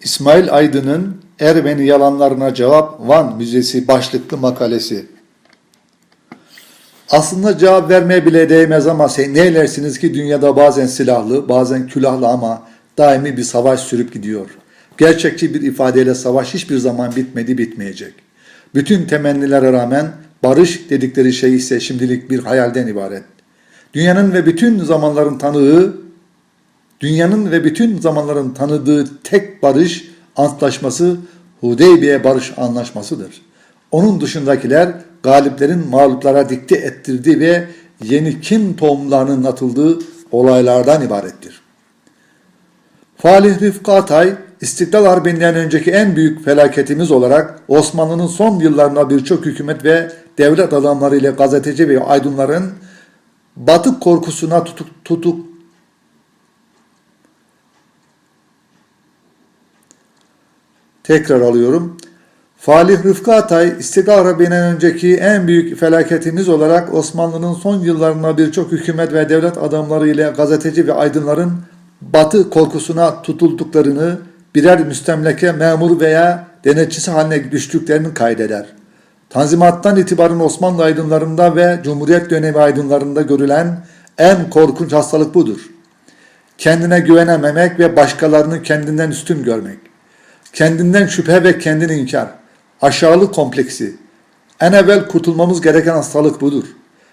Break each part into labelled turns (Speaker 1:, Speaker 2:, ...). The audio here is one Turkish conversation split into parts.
Speaker 1: İsmail Aydın'ın Ermeni yalanlarına cevap Van Müzesi başlıklı makalesi. Aslında cevap vermeye bile değmez ama ne eylersiniz ki dünyada bazen silahlı, bazen külahlı ama daimi bir savaş sürüp gidiyor. Gerçekçi bir ifadeyle savaş hiçbir zaman bitmedi, bitmeyecek. Bütün temennilere rağmen barış dedikleri şey ise şimdilik bir hayalden ibaret. Dünyanın ve bütün zamanların tanığı dünyanın ve bütün zamanların tanıdığı tek barış antlaşması Hudeybiye Barış Anlaşması'dır. Onun dışındakiler galiplerin mağluplara dikte ettirdiği ve yeni kin tohumlarının atıldığı olaylardan ibarettir. Falih Rıfkı Atay, İstiklal Harbi'nden önceki en büyük felaketimiz olarak Osmanlı'nın son yıllarında birçok hükümet ve devlet adamları ile gazeteci ve aydınların batık korkusuna tutuk, tutuk Tekrar alıyorum. Falih Rıfkı Atay, İstiklal Harbi'nden önceki en büyük felaketimiz olarak Osmanlı'nın son yıllarında birçok hükümet ve devlet adamları ile gazeteci ve aydınların batı korkusuna tutulduklarını, birer müstemleke memur veya denetçisi haline düştüklerini kaydeder. Tanzimattan itibaren Osmanlı aydınlarında ve Cumhuriyet dönemi aydınlarında görülen en korkunç hastalık budur. Kendine güvenememek ve başkalarını kendinden üstün görmek. Kendinden şüphe ve kendini inkar. Aşağılık kompleksi. En evvel kurtulmamız gereken hastalık budur.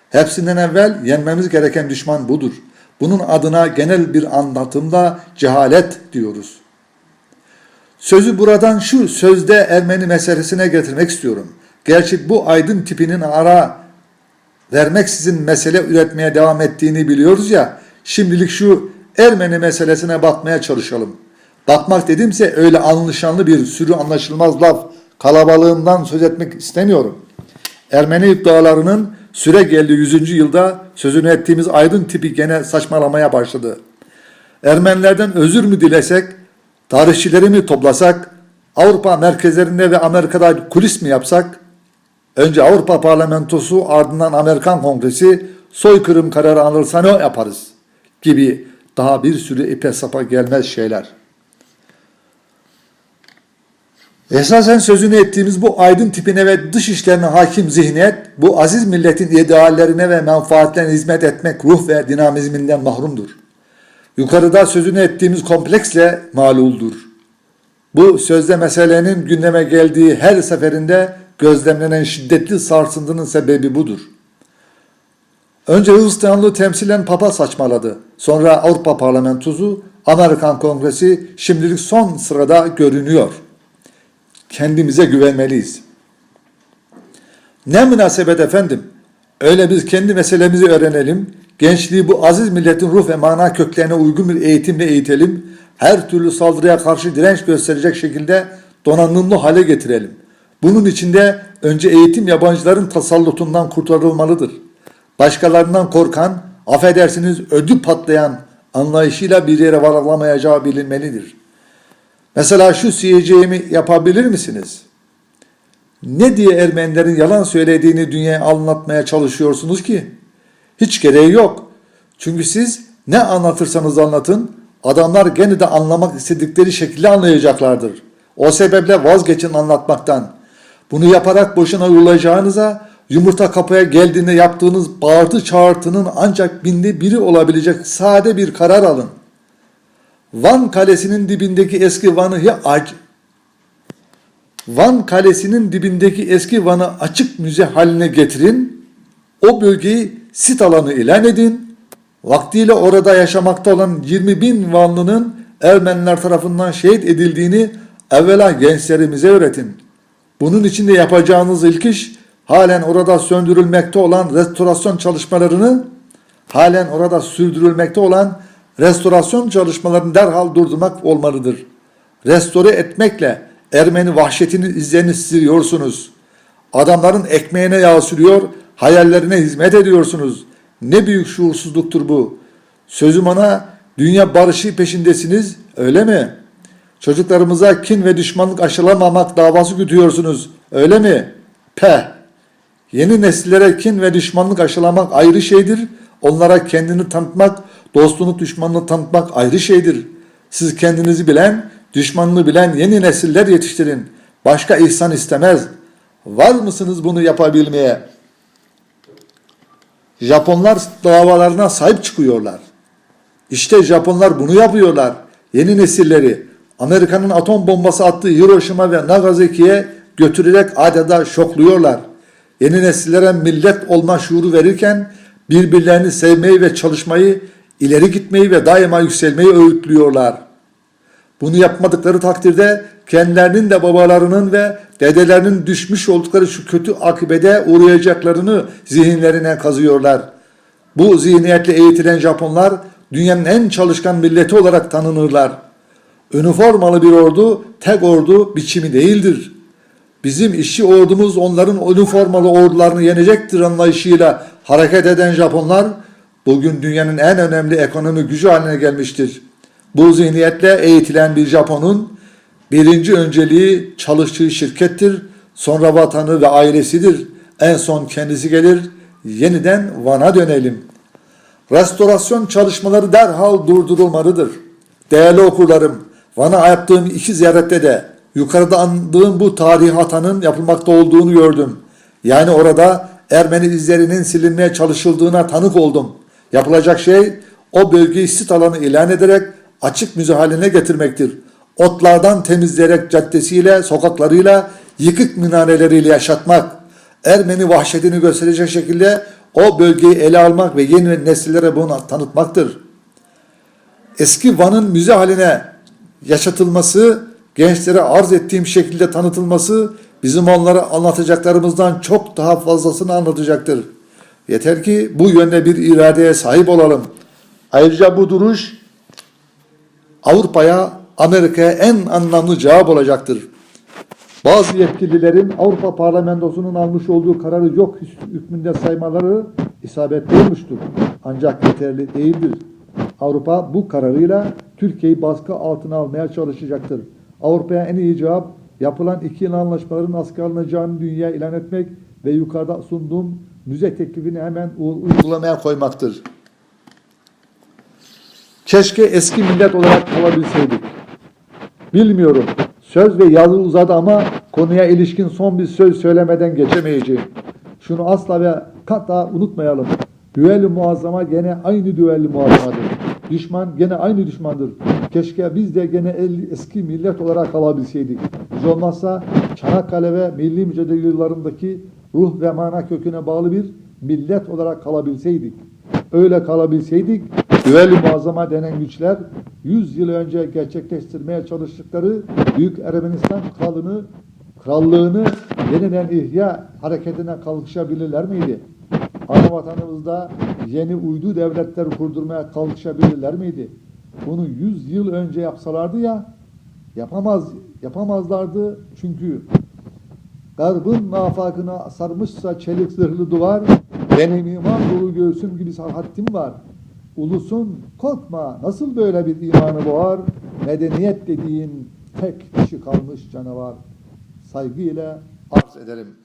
Speaker 1: Hepsinden evvel yenmemiz gereken düşman budur. Bunun adına genel bir anlatımda cehalet diyoruz. Sözü buradan şu sözde Ermeni meselesine getirmek istiyorum. Gerçi bu aydın tipinin ara vermeksizin mesele üretmeye devam ettiğini biliyoruz ya, şimdilik şu Ermeni meselesine bakmaya çalışalım. Bakmak dedimse öyle anlaşanlı bir sürü anlaşılmaz laf kalabalığından söz etmek istemiyorum. Ermeni iddialarının süre geldi 100. yılda sözünü ettiğimiz aydın tipi gene saçmalamaya başladı. Ermenilerden özür mü dilesek, tarihçileri mi toplasak, Avrupa merkezlerinde ve Amerika'da kulis mi yapsak, önce Avrupa Parlamentosu ardından Amerikan Kongresi soykırım kararı alırsa ne yaparız gibi daha bir sürü ipe sapa gelmez şeyler. Esasen sözünü ettiğimiz bu aydın tipine ve dış işlerine hakim zihniyet, bu aziz milletin ideallerine ve menfaatlerine hizmet etmek ruh ve dinamizminden mahrumdur. Yukarıda sözünü ettiğimiz kompleksle maluldur. Bu sözde meselenin gündeme geldiği her seferinde gözlemlenen şiddetli sarsıntının sebebi budur. Önce Hristiyanlığı temsilen Papa saçmaladı. Sonra Avrupa Parlamentosu, Amerikan Kongresi şimdilik son sırada görünüyor. Kendimize güvenmeliyiz. Ne münasebet efendim? Öyle biz kendi meselemizi öğrenelim. Gençliği bu aziz milletin ruh ve mana köklerine uygun bir eğitimle eğitelim. Her türlü saldırıya karşı direnç gösterecek şekilde donanımlı hale getirelim. Bunun içinde önce eğitim yabancıların tasallutundan kurtarılmalıdır. Başkalarından korkan, affedersiniz ödü patlayan anlayışıyla bir yere varılamayacağı bilinmelidir. Mesela şu siyeceğimi yapabilir misiniz? Ne diye Ermenilerin yalan söylediğini dünyaya anlatmaya çalışıyorsunuz ki? Hiç gereği yok. Çünkü siz ne anlatırsanız anlatın, adamlar gene de anlamak istedikleri şekilde anlayacaklardır. O sebeple vazgeçin anlatmaktan. Bunu yaparak boşuna uyulacağınıza yumurta kapıya geldiğinde yaptığınız bağırtı çağırtının ancak binde biri olabilecek sade bir karar alın. Van Kalesi'nin dibindeki eski Van'ı ac Van Kalesi'nin dibindeki eski Van'ı açık müze haline getirin. O bölgeyi sit alanı ilan edin. Vaktiyle orada yaşamakta olan 20 bin Vanlı'nın Ermeniler tarafından şehit edildiğini evvela gençlerimize öğretin. Bunun için de yapacağınız ilk iş halen orada söndürülmekte olan restorasyon çalışmalarını halen orada sürdürülmekte olan restorasyon çalışmalarını derhal durdurmak olmalıdır. Restore etmekle Ermeni vahşetinin izlerini siliyorsunuz. Adamların ekmeğine yağ sürüyor, hayallerine hizmet ediyorsunuz. Ne büyük şuursuzluktur bu. Sözüm ona dünya barışı peşindesiniz, öyle mi? Çocuklarımıza kin ve düşmanlık aşılamamak davası gütüyorsunuz, öyle mi? Peh! Yeni nesillere kin ve düşmanlık aşılamak ayrı şeydir. Onlara kendini tanıtmak, dostluğunu düşmanını tanıtmak ayrı şeydir. Siz kendinizi bilen, Düşmanını bilen yeni nesiller yetiştirin. Başka ihsan istemez. Var mısınız bunu yapabilmeye? Japonlar davalarına sahip çıkıyorlar. İşte Japonlar bunu yapıyorlar. Yeni nesilleri Amerika'nın atom bombası attığı Hiroşima ve Nagasaki'ye götürerek adeta şokluyorlar. Yeni nesillere millet olma şuuru verirken birbirlerini sevmeyi ve çalışmayı, ileri gitmeyi ve daima yükselmeyi öğütlüyorlar. Bunu yapmadıkları takdirde kendilerinin de babalarının ve dedelerinin düşmüş oldukları şu kötü akibede uğrayacaklarını zihinlerine kazıyorlar. Bu zihniyetle eğitilen Japonlar dünyanın en çalışkan milleti olarak tanınırlar. Üniformalı bir ordu tek ordu biçimi değildir. Bizim işçi ordumuz onların üniformalı ordularını yenecektir anlayışıyla hareket eden Japonlar bugün dünyanın en önemli ekonomi gücü haline gelmiştir. Bu zihniyetle eğitilen bir Japonun birinci önceliği çalıştığı şirkettir, sonra vatanı ve ailesidir. En son kendisi gelir, yeniden Van'a dönelim. Restorasyon çalışmaları derhal durdurulmalıdır. Değerli okurlarım, Van'a yaptığım iki ziyarette de yukarıda andığım bu tarihi hatanın yapılmakta olduğunu gördüm. Yani orada Ermeni izlerinin silinmeye çalışıldığına tanık oldum. Yapılacak şey o bölgeyi sit alanı ilan ederek açık müze haline getirmektir. Otlardan temizleyerek caddesiyle, sokaklarıyla, yıkık minareleriyle yaşatmak, Ermeni vahşetini gösterecek şekilde o bölgeyi ele almak ve yeni nesillere bunu tanıtmaktır. Eski Van'ın müze haline yaşatılması, gençlere arz ettiğim şekilde tanıtılması bizim onlara anlatacaklarımızdan çok daha fazlasını anlatacaktır. Yeter ki bu yönde bir iradeye sahip olalım. Ayrıca bu duruş Avrupa'ya, Amerika'ya en anlamlı cevap olacaktır. Bazı yetkililerin Avrupa Parlamentosu'nun almış olduğu kararı yok hükmünde saymaları isabetli olmuştur. Ancak yeterli değildir. Avrupa bu kararıyla Türkiye'yi baskı altına almaya çalışacaktır. Avrupa'ya en iyi cevap yapılan iki yıl anlaşmaların askıya alınacağını dünya ilan etmek ve yukarıda sunduğum müze teklifini hemen uygulamaya koymaktır. Keşke eski millet olarak kalabilseydik. Bilmiyorum. Söz ve yazı uzadı ama konuya ilişkin son bir söz söylemeden geçemeyeceğim. Şunu asla ve kata unutmayalım. Düelli muazzama gene aynı düelli muazzamadır. Düşman gene aynı düşmandır. Keşke biz de gene eski millet olarak kalabilseydik. Hiç olmazsa Çanakkale ve milli mücadele yıllarındaki ruh ve mana köküne bağlı bir millet olarak kalabilseydik. Öyle kalabilseydik düelli muazzama denen güçler 100 yıl önce gerçekleştirmeye çalıştıkları Büyük Ermenistan kralını krallığını yeniden ihya hareketine kalkışabilirler miydi? Ana vatanımızda yeni uydu devletler kurdurmaya kalkışabilirler miydi? Bunu 100 yıl önce yapsalardı ya yapamaz yapamazlardı çünkü Garbın nafakına sarmışsa çelik zırhlı duvar, benim iman dolu göğsüm gibi sarhattim var. Ulusun korkma nasıl böyle bir imanı boğar, medeniyet dediğin tek kişi kalmış canavar. Saygıyla arz ederim.